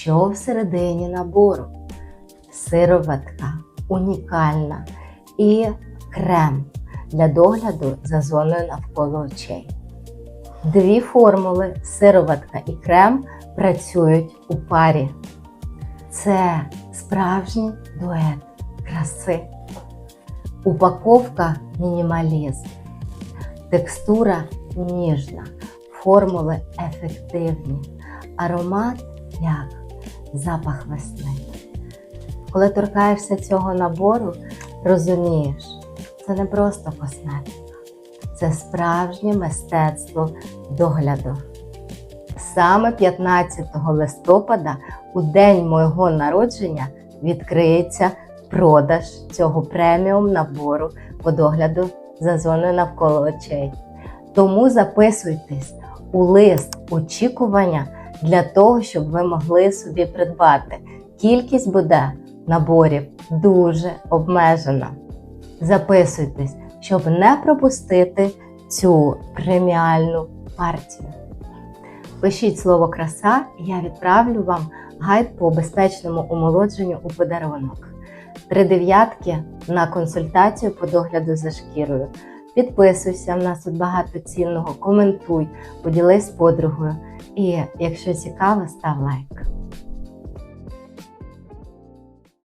що всередині набору. Сироватка унікальна і крем для догляду за зоною навколо очей. Дві формули сироватка і крем працюють у парі. Це справжній дует краси. Упаковка мінімалізм. Текстура ніжна, формули ефективні, аромат як запах весни. Коли торкаєшся цього набору, розумієш, це не просто косметика, це справжнє мистецтво догляду. Саме 15 листопада, у день мого народження, відкриється продаж цього преміум набору по догляду за зоною навколо очей. Тому записуйтесь у лист очікування для того, щоб ви могли собі придбати. Кількість буде наборів дуже обмежена. Записуйтесь, щоб не пропустити цю преміальну партію. Пишіть слово краса, і я відправлю вам гайд по безпечному омолодженню у подарунок. Три дев'ятки на консультацію по догляду за шкірою. Підписуйся, в нас тут багато цінного, коментуй, поділись з подругою. І якщо цікаво, став лайк.